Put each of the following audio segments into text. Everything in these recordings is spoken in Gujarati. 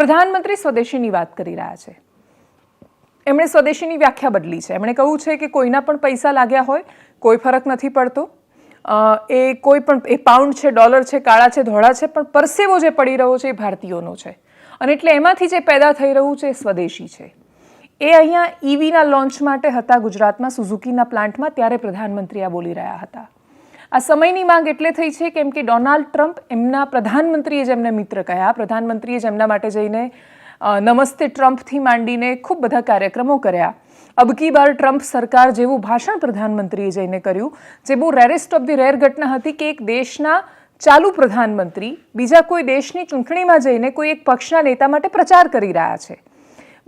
પ્રધાનમંત્રી સ્વદેશીની વાત કરી રહ્યા છે. એમણે સ્વદેશીની વ્યાખ્યા બદલી છે. એમણે કહ્યું છે કે કોઈના પણ પૈસા લાગ્યા હોય, કોઈ ફરક નથી પડતો. એ કોઈ પણ, એ પાઉન્ડ છે, ડોલર છે, કાળા છે, ધોળા છે, પણ પરસેવો જે પડી રહ્યો છે એ ભારતીયોનો છે. અને એટલે એમાંથી જે પેદા થઈ રહ્યું છે એ સ્વદેશી છે. એ અહીંયા ઈવીના લોન્ચ માટે હતા ગુજરાતમાં, સુઝુકીના પ્લાન્ટમાં, ત્યારે પ્રધાનમંત્રી આ બોલી રહ્યા હતા. આ સમયની માંગ એટલે થઈ છે કેમ કે ડોનાલ્ડ ટ્રમ્પ એમના પ્રધાનમંત્રીએ જ એમને મિત્ર કહ્યા પ્રધાનમંત્રીએ જ એમના માટે જઈને નમસ્તે ટ્રમ્પથી માંડીને ખૂબ બધા કાર્યક્રમો કર્યા. અબકી બાર ટ્રમ્પ સરકાર જેવું ભાષણ પ્રધાનમંત્રીએ જઈને કર્યું, જે બહુ રેરેસ્ટ ઓફ ધી રેર ઘટના હતી કે એક દેશના ચાલુ પ્રધાનમંત્રી બીજા કોઈ દેશની ચૂંટણીમાં જઈને કોઈ એક પક્ષના નેતા માટે પ્રચાર કરી રહ્યા છે.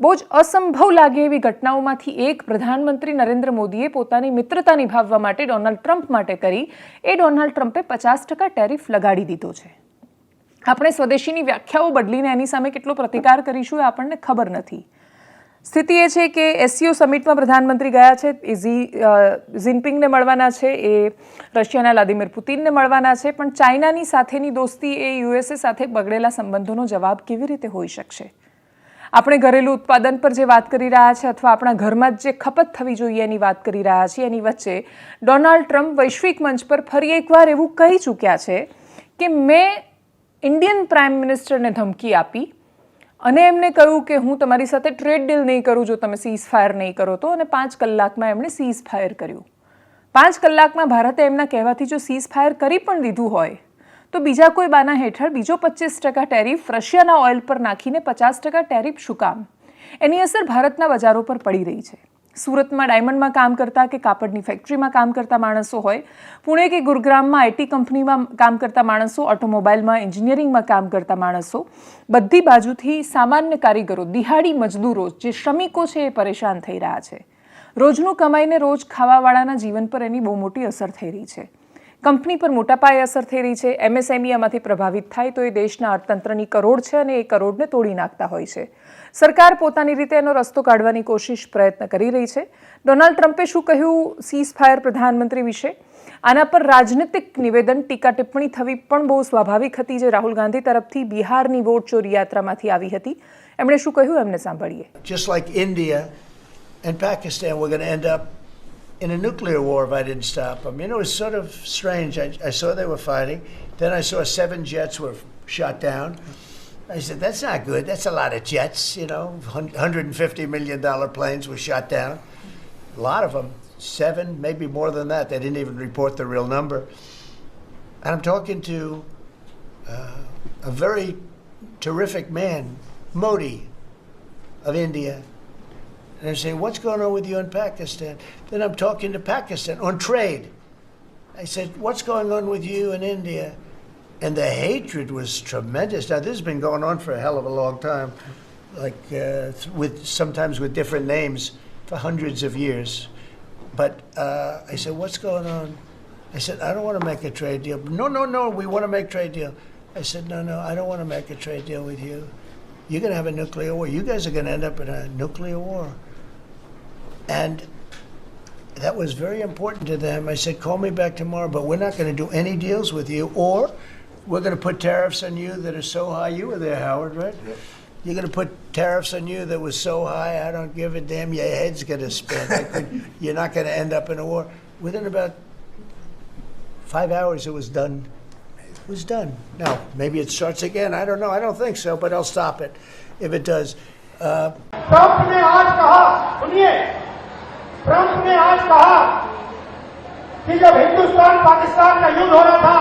બહુ જ અસંભવ લાગે એવી ઘટનાઓમાંથી એક પ્રધાનમંત્રી નરેન્દ્ર મોદીએ પોતાની મિત્રતા નિભાવવા માટે ડોનાલ્ડ ટ્રમ્પ માટે કરી. એ ડોનાલ્ડ ટ્રમ્પે પચાસ ટકા ટેરિફ લગાડી દીધો છે. આપણે સ્વદેશીની વ્યાખ્યાઓ બદલીને એની સામે કેટલો પ્રતિકાર કરીશું એ આપણને ખબર નથી. સ્થિતિ એ છે કે એસસીઓ સમિટમાં પ્રધાનમંત્રી ગયા છે, એ ઝી જિનપિંગને મળવાના છે, એ રશિયાના વ્લાદિમીર પુતિનને મળવાના છે, પણ ચાઇનાની સાથેની દોસ્તી એ યુએસએ સાથે બગડેલા સંબંધોનો જવાબ કેવી રીતે હોઈ શકશે? આપણે ઘરેલું ઉત્પાદન પર જે વાત કરી રહ્યા છે અથવા આપણા ઘરમાં જ ખપત થવી જોઈએ એની વાત કરી રહ્યા છીએ, એની વચ્ચે ડોનાલ્ડ ટ્રમ્પ વૈશ્વિક મંચ પર ફરી એકવાર એવું કહી ચૂક્યા છે કે મેં ઇન્ડિયન પ્રાઇમ મિનિસ્ટરને ધમકી આપી અને એમને કહ્યું કે હું તમારી સાથે ટ્રેડ ડીલ નહીં કરું જો તમે સીઝ ફાયર નહીં કરો તો અને પાંચ કલાકમાં એમણે સીઝ ફાયર કર્યું. પાંચ કલાકમાં ભારતે એમના કહેવાથી જો સીઝ ફાયર કરી પણ દીધું હોય તો બીજા કોઈ બાના હેઠળ બીજો પચીસ ટકા ટેરિફ રશિયાના ઓઇલ પર નાખીને પચાસ ટકા ટેરિફ શું કામ? એની અસર ભારતના બજારો પર પડી રહી છે. સુરતમાં ડાયમંડમાં કામ કરતા કે કાપડની ફેક્ટરીમાં કામ કરતા માણસો હોય, પુણે કે ગુરુગ્રામમાં આઈટી કંપનીમાં કામ કરતા માણસો, ઓટોમોબાઈલમાં એન્જિનિયરિંગમાં કામ કરતા માણસો, બધી બાજુથી સામાન્ય કારીગરો, દિહાડી મજદૂરો, જે શ્રમિકો છે એ પરેશાન થઈ રહ્યા છે. રોજનું કમાઈને રોજ ખાવાવાળાના જીવન પર એની બહુ મોટી અસર થઈ રહી છે. કંપની પર મોટા પાયે અસર થઈ રહી છે. એમએસએમઈ આમાંથી પ્રભાવિત થાય તો એ દેશના અર્થતંત્રની કરોડ છે અને એ કરોડને તોડી નાખતા હોય છે. સરકાર પોતાની રીતે એનો રસ્તો કાઢવાની કોશિશ પ્રયત્ન કરી રહી છે. ડોનાલ્ડ ટ્રમ્પે શું કહ્યું? સીઝ ફાયર પ્રધાનમંત્રી વિશે. આના પર રાજનીતિક નિવેદન, ટીકા ટિપ્પણી થવી પણ બહુ સ્વાભાવિક હતી જે રાહુલ ગાંધી તરફથી બિહારની વોટ ચોરી યાત્રામાંથી આવી હતી. એમણે શું કહ્યું? એમને સાંભળીએ. Just like India and Pakistan, were going to end in a nuclear war if I didn't stop them. You know, it was sort of strange. I, I saw they were fighting. Then I saw seven jets were shot down. I said, that's not good. That's a lot of jets, you know. $150 million planes were shot down. A lot of them. Seven, maybe more than that. They didn't even report the real number. And I'm talking to uh, a very terrific man, Modi of India. And I'm saying, what's going on with you in Pakistan? Then I'm talking to Pakistan on trade. I said, what's going on with you in India? And the hatred was tremendous. Now, this has been going on for a hell of a long time, like uh, with sometimes with different names for hundreds of years. But uh, I said, what's going on? I said, I don't want to make a trade deal. No, no, no, we want to make a trade deal. I said, no, no, I don't want to make a trade deal with you. You're going to have a nuclear war. You guys are going to end up in a nuclear war. And that was very important to them. I said, call me back tomorrow, but we're not going to do any deals with you, or we're going to put tariffs on you that are so high. You were there, Howard, right? You're going to put tariffs on you that was so high, I don't give a damn. Your head's going to spin. Could- You're not going to end up in a war. Within about five hours, it was done. It was done. Now, maybe it starts again. I don't know. I don't think so, but I'll stop it if it does. Uh, Trump ने आज कहा कि जब हिंदुस्तान पाकिस्तान का युद्ध हो रहा था,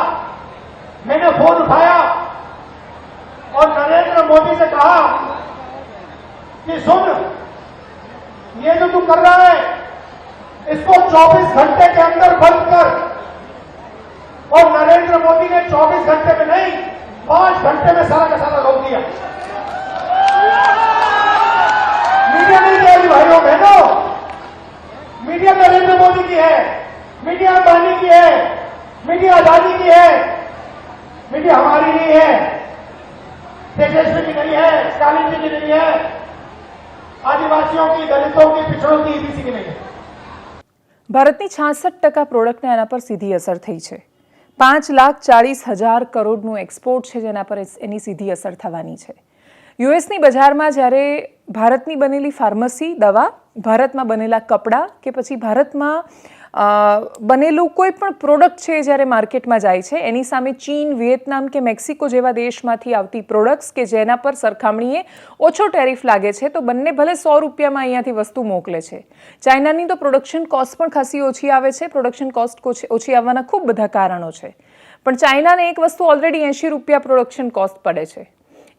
मैंने फ़ोन उठाया और नरेंद्र मोदी से कहा कि सुन, ये जो तू कर रहा है, इसको 24 घंटे के अंदर बंद कर। और नरेंद्र मोदी ने 24 घंटे में नहीं, पाँच घंटे में सारा का सारा रोक दिया। मीडिया अदानी की है मीडिया हमारी नहीं है तेजस्वी की नहीं है स्टालिन जी की नहीं है आदिवासियों की दलितों की पिछड़ों की ईबीसी की नहीं है ભારતની છાસઠ ટકા પ્રોડક્ટને આના પર સીધી અસર થઈ છે પાંચ લાખ ચાળીસ હજાર કરોડનું એક્સપોર્ટ છે જેના પર એસ- એની સીધી અસર થવાની છે યુએસની બજારમાં જ્યારે ભારતની બનેલી ફાર્મસી દવા ભારતમાં બનેલા કપડાં કે પછી ભારતમાં અ, બનેલું કોઈ પણ પ્રોડક્ટ છે જ્યારે માર્કેટમાં જાય છે, એની સામે ચીન, વિયેતનામ કે મેક્સિકો જેવા દેશમાંથી આવતી પ્રોડક્ટ્સ કે જેના પર સરખામણીએ ઓછો ટેરિફ લાગે છે, તો બંને ભલે સો રૂપિયામાં અહીંયાથી વસ્તુ મોકલે છે. ચાઇનાની તો પ્રોડક્શન કોસ્ટ પણ ખાસી ઓછી આવે છે પ્રોડક્શન કોસ્ટ ઓછી આવવાના ખૂબ બધા કારણો છે. પણ ચાઇનાને એક વસ્તુ ઓલરેડી એંશી રૂપિયા પ્રોડક્શન કોસ્ટ પડે છે.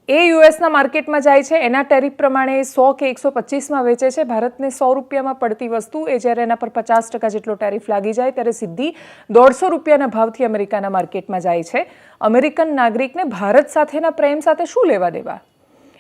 એ યુએસના માર્કેટમાં જાય છે. એના ટેરિફ પ્રમાણે સો કે એકસો પચીસમાં વેચે છે. ભારતને સો રૂપિયામાં પડતી વસ્તુ એ જ્યારે એના પર પચાસ ટકા જેટલો ટેરિફ લાગી જાય ત્યારે સીધી દોઢસો રૂપિયાના ભાવથી અમેરિકાના માર્કેટમાં જાય છે. અમેરિકન નાગરિકને ભારત સાથેના પ્રેમ સાથે શું લેવા દેવા?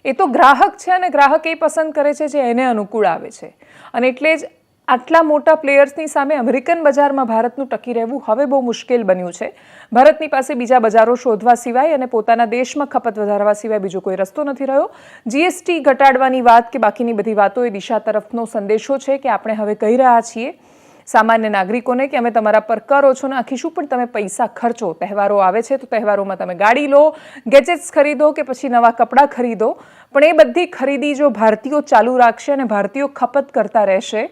એ તો ગ્રાહક છે અને ગ્રાહક એ પસંદ કરે છે જે એને અનુકૂળ આવે છે. અને એટલે જ આટલા મોટા પ્લેયર્સની સામે અમેરિકન બજારમાં ભારતનું ટકી રહેવું હવે બહુ મુશ્કેલ બન્યું છે. ભારતની પાસે બીજા બજારો શોધવા સિવાય અને પોતાના દેશમાં ખપત વધારવા સિવાય બીજો કોઈ રસ્તો નથી રહ્યો. જીએસટી ઘટાડવાની વાત કે બાકીની બધી વાતો એ દિશા તરફનો સંદેશો છે કે આપણે હવે કહી રહ્યા છીએ સામાન્ય નાગરિકોને કે અમે તમારા પર કર ઓછો નાખીશું પણ તમે પૈસા ખર્ચો, તહેવારો આવે છે તો તહેવારોમાં તમે ગાડી લો ગેજેટ્સ ખરીદો કે પછી નવા કપડાં ખરીદો. પણ એ બધી ખરીદી જો ભારતીયો ચાલુ રાખશે અને ભારતીયો ખપત કરતા રહેશે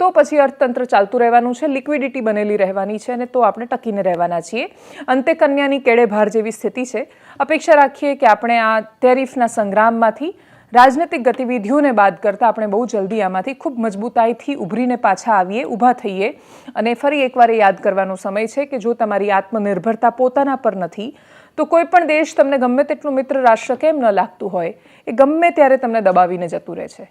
તો પછી અર્થતંત્ર ચાલતું રહેવાનું છે, લિક્વિડિટી બનેલી રહેવાની છે અને તો આપણે ટકીને રહેવાના છીએ. અંતે કન્યાની કેળે ભાર જેવી સ્થિતિ છે. અપેક્ષા રાખીએ કે આપણે આ ટેરિફના સંગ્રામમાંથી રાજનૈતિક ગતિવિધિઓને બાદ કરતાં આપણે બહુ જલ્દી આમાંથી ખૂબ મજબૂતાઈથી ઉભરીને પાછા આવીએ, ઊભા થઈએ. અને ફરી એકવાર યાદ કરવાનો સમય છે કે જો તમારી આત્મનિર્ભરતા પોતાના પર નથી, તો કોઈ પણ દેશ તમને ગમે તેટલું મિત્ર રાષ્ટ્ર કેમ ન લાગતું હોય? એ ગમે ત્યારે તમને દબાવીને જતું રહે છે.